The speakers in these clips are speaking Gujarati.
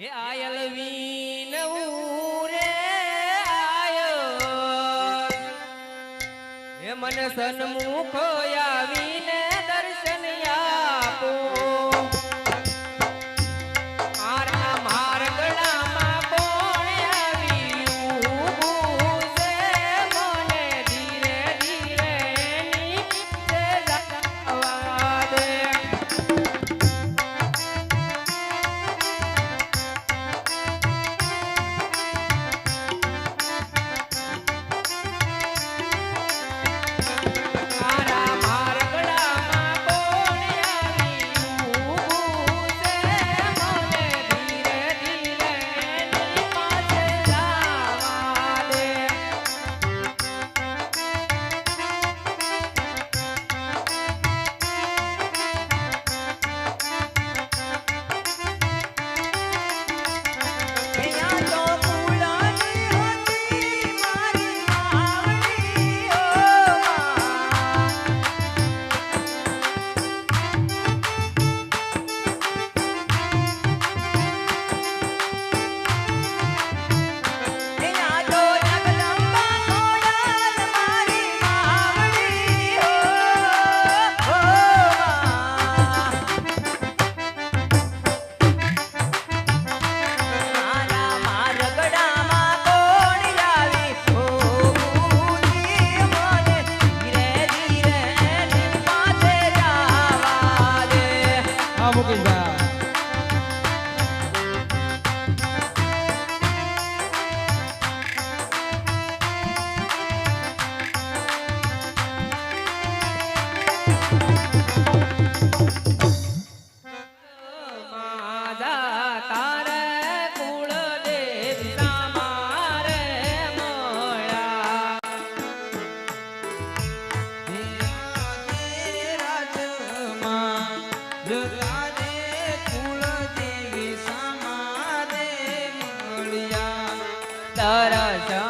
એ આયલવી નવું રે આયો. હે મન સન્મુખ યા તરસ.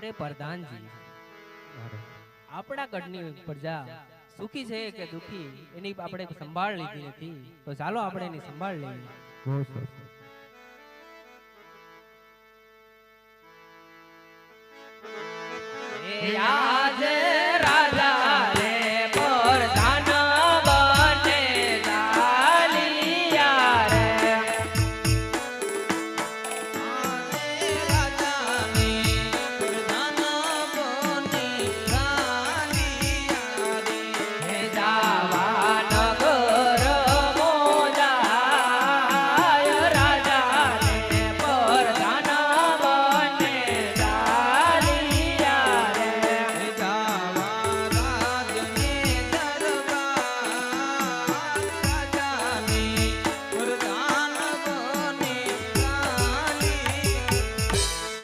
અરે પ્રધાનજી આપણા ગઢની પ્રજા સુખી છે કે દુખી? એની આપણે સંભાળ લીધી નથી. તો ચાલો આપણે એની સંભાળ લઈએ. Yeah.